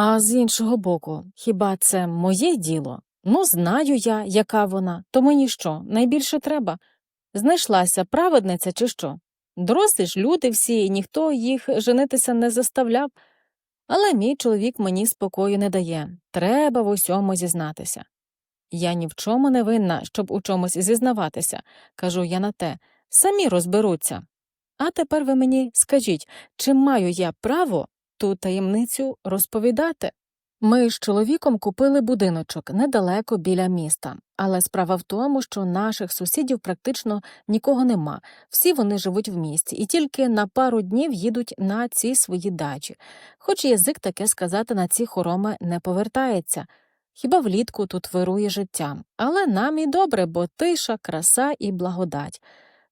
А з іншого боку, хіба це моє діло? Ну, знаю я, яка вона, то мені що, найбільше треба? Знайшлася праведниця чи що? Дорослі ж люди всі, і ніхто їх женитися не заставляв. Але мій чоловік мені спокою не дає. Треба в усьому зізнатися. Я ні в чому не винна, щоб у чомусь зізнаватися, кажу я на те, самі розберуться. А тепер ви мені скажіть, чи маю я право ту таємницю розповідати? Ми з чоловіком купили будиночок недалеко біля міста, але справа в тому, що наших сусідів практично нікого нема, всі вони живуть в місті і тільки на пару днів їдуть на ці свої дачі, хоч язик таке сказати на ці хороми не повертається. Хіба влітку тут вирує життя, але нам і добре, бо тиша, краса і благодать.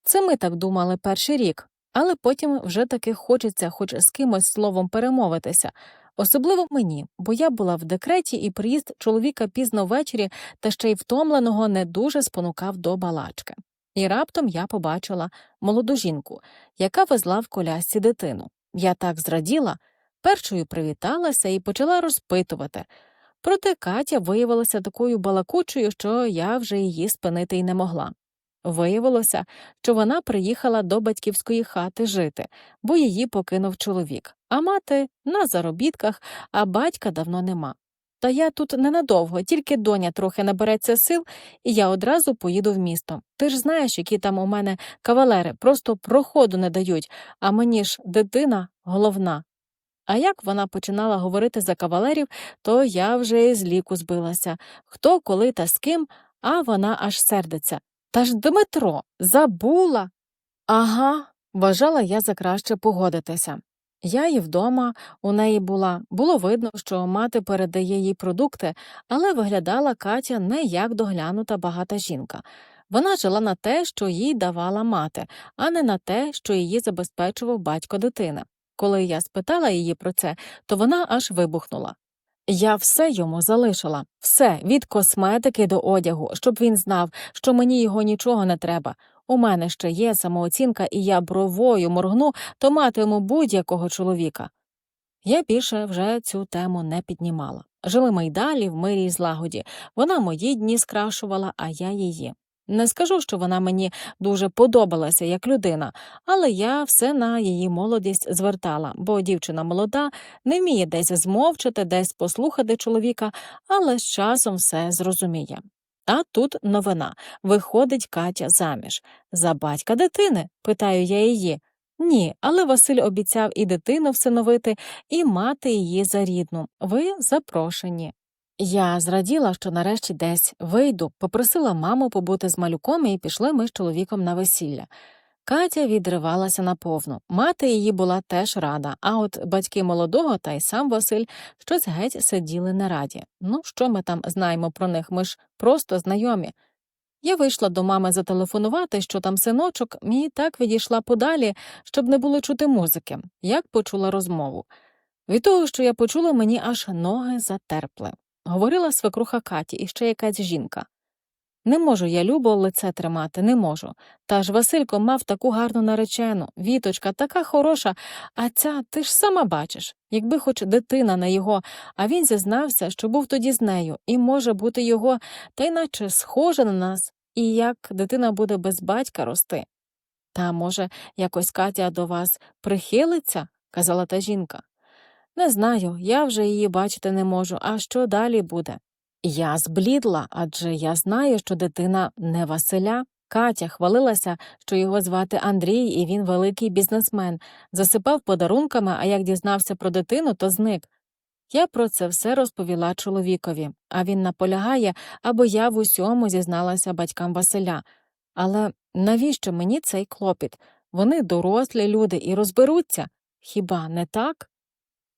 Це ми так думали перший рік, але потім вже таки хочеться хоч з кимось словом перемовитися. Особливо мені, бо я була в декреті, і приїзд чоловіка пізно ввечері та ще й втомленого не дуже спонукав до балачки. І раптом я побачила молоду жінку, яка везла в колясці дитину. Я так зраділа, першою привіталася і почала розпитувати. Проте Катя виявилася такою балакучою, що я вже її спинити й не могла. Виявилося, що вона приїхала до батьківської хати жити, бо її покинув чоловік, а мати на заробітках, а батька давно нема. Та я тут ненадовго, тільки доня трохи набереться сил, і я одразу поїду в місто. Ти ж знаєш, які там у мене кавалери, просто проходу не дають, а мені ж дитина головна. А як вона починала говорити за кавалерів, то я вже з ліку збилася хто, коли та з ким, а вона аж сердиться. Та ж Дмитро, забула. Ага, вважала я за краще погодитися. Я і вдома у неї була. Було видно, що мати передає їй продукти, але виглядала Катя не як доглянута багата жінка. Вона жила на те, що їй давала мати, а не на те, що її забезпечував батько дитини. Коли я спитала її про це, то вона аж вибухнула. Я все йому залишила, все від косметики до одягу, щоб він знав, що мені його нічого не треба. У мене ще є самооцінка, і я бровою моргну, то матиму будь-якого чоловіка. Я більше вже цю тему не піднімала. Жили ми й далі в мирі й злагоді. Вона мої дні скрашувала, а я її. Не скажу, що вона мені дуже подобалася як людина, але я все на її молодість звертала, бо дівчина молода, не вміє десь змовчати, десь послухати чоловіка, але з часом все зрозуміє. А тут новина виходить Катя заміж. За батька дитини? питаю я її. Ні, але Василь обіцяв і дитину всиновити, і мати її за рідну. Ви запрошені. Я зраділа, що нарешті десь вийду, попросила маму побути з малюком, і пішли ми з чоловіком на весілля. Катя відривалася наповну. Мати її була теж рада, а от батьки молодого та й сам Василь щось геть сиділи не раді. Ну, що ми там знаємо про них? Ми ж просто знайомі. Я вийшла до мами зателефонувати, що там синочок, і так відійшла подалі, щоб не було чути музики, як почула розмову. Від того, що я почула, мені аж ноги затерпли. Говорила свекруха Каті і ще якась жінка. Не можу я любо лице тримати, не можу. Та ж Василько мав таку гарну наречену, віточка така хороша, а ця ти ж сама бачиш, якби хоч дитина на його, а він зізнався, що був тоді з нею, і може бути його, та й наче схожа на нас, і як дитина буде без батька рости. Та, може, якось Катя до вас прихилиться, казала та жінка. Не знаю, я вже її бачити не можу, а що далі буде? Я зблідла, адже я знаю, що дитина не Василя. Катя хвалилася, що його звати Андрій, і він великий бізнесмен, засипав подарунками, а як дізнався про дитину, то зник. Я про це все розповіла чоловікові, а він наполягає, аби я в усьому зізналася батькам Василя. Але навіщо мені цей клопіт? Вони дорослі люди і розберуться. Хіба не так?